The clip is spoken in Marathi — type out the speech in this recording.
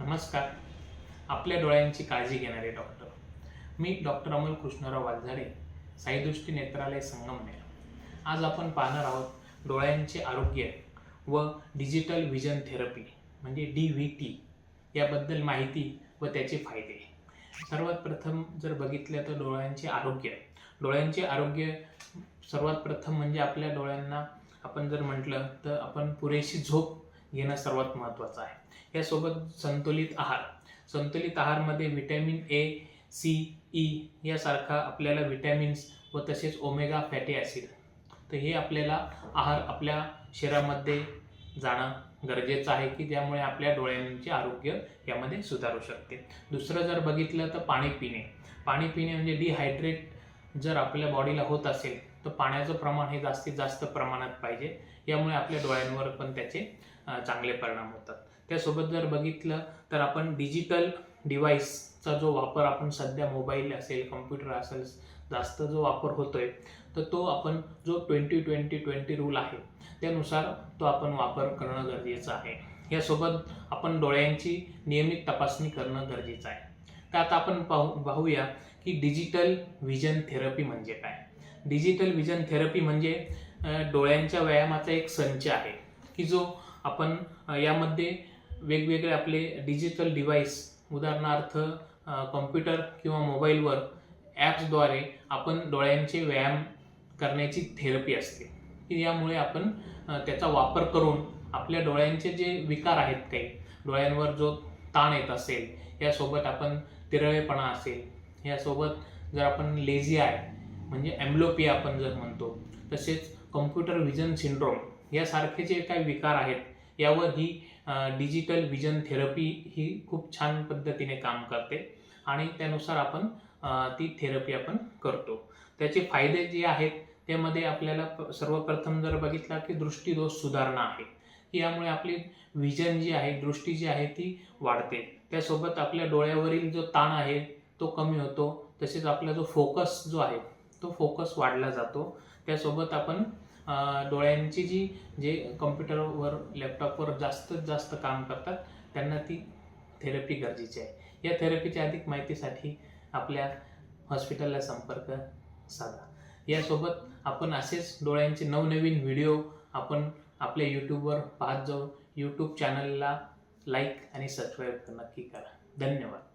नमस्कार. आपल्या डोळ्यांची काळजी घेणारे डॉक्टर. मी डॉक्टर अमोल कृष्णराव वालझाडे साईदृष्टी नेत्रालय संगमनेर. आज आपण पाहणार आहोत डोळ्यांचे आरोग्य व डिजिटल व्हिजन थेरपी म्हणजे डी व्ही टी याबद्दल माहिती व त्याचे फायदे. सर्वात प्रथम जर बघितलं तर डोळ्यांचे आरोग्य. डोळ्यांचे आरोग्य सर्वात प्रथम म्हणजे आपल्या डोळ्यांना आपण जर म्हटलं तर आपण पुरेशी झोप घेणं सर्वात महत्त्वाचं आहे. यासोबत संतुलित आहार. संतुलित आहारमध्ये व्हिटॅमिन ए सी ई यासारखा आपल्याला व्हिटॅमिन्स व तसेच ओमेगा फॅटी ॲसिड तर हे आपल्याला आहार आपल्या शरीरामध्ये जाणं गरजेचं आहे की ज्यामुळे आपल्या डोळ्यांचे आरोग्य यामध्ये सुधारू शकते. दुसरं जर बघितलं तर पाणी पिणे. पाणी पिणे म्हणजे डिहायड्रेट जर आपल्या बॉडीला होत असेल तर पाण्याचं प्रमाण हे जास्तीत जास्त प्रमाणात पाहिजे. यामुळे आपल्या डोळ्यांवर पण त्याचे चांगले परिणाम होतात. त्यासोबत जर बघितलं तर आपण डिजिटल डिव्हाइसचा जो वापर आपण सध्या मोबाईल असेल कम्प्युटर असेल जास्त जो वापर होतोय तर तो आपण जो ट्वेंटी ट्वेंटी ट्वेंटी रूल आहे त्यानुसार तो आपण वापर करणं गरजेचं आहे. यासोबत आपण डोळ्यांची नियमित तपासणी करणं गरजेचं आहे. तर आता आपण पाहू पाहूया की डिजिटल व्हिजन थेरपी म्हणजे काय? डिजिटल व्हिजन थेरपी म्हणजे डोळ्यांच्या व्यायामाचा एक संच आहे की जो आपण यामध्ये वेगवेगळे आपले डिजिटल डिव्हाइस उदाहरणार्थ कम्प्युटर किंवा मोबाईलवर ॲप्सद्वारे आपण डोळ्यांचे व्यायाम करण्याची थेरपी असते. की यामुळे आपण त्याचा वापर करून आपल्या डोळ्यांचे जे विकार आहेत काही डोळ्यांवर जो ताण येत असेल यासोबत आपण तिरळेपणा असेल यासोबत जर आपण लेझी आय म्हणजे ॲम्ब्लोपिया आपण जर म्हणतो तसेच कम्प्युटर व्हिजन सिंड्रोम यासारखे जे काही विकार आहेत यावर ही डिजिटल व्हिजन थेरपी ही खूप छान पद्धतीने काम करते आणि त्यानुसार आपण ती थेरपी आपण करतो. त्याचे फायदे जे आहेत त्यामध्ये आपल्याला सर्वप्रथम जर बघितला की दृष्टीदोष सुधारणा आहे. की यामुळे आपली व्हिजन जी आहे दृष्टी जी आहे ती वाढते. त्यासोबत आपल्या डोळ्यावरील जो ताण आहे तो कमी होतो. तसेच आपला जो फोकस जो आहे तो फोकस वाढला जातो. त्यासोबत आपण डोळ्यांची जी जे कम्प्युटरवर लॅपटॉपवर जास्तीत जास्त काम करतात त्यांना ती थेरपी गरजेची आहे. या थेरपीच्या अधिक माहितीसाठी आपल्या हॉस्पिटलला संपर्क साधा. यासोबत आपण असेच डोळ्यांचे नवनवीन व्हिडिओ आपण आपल्या यूट्यूबवर पाहत जाऊ. यूट्यूब चॅनलला लाईक आणि सबस्क्राईब नक्की करा. धन्यवाद.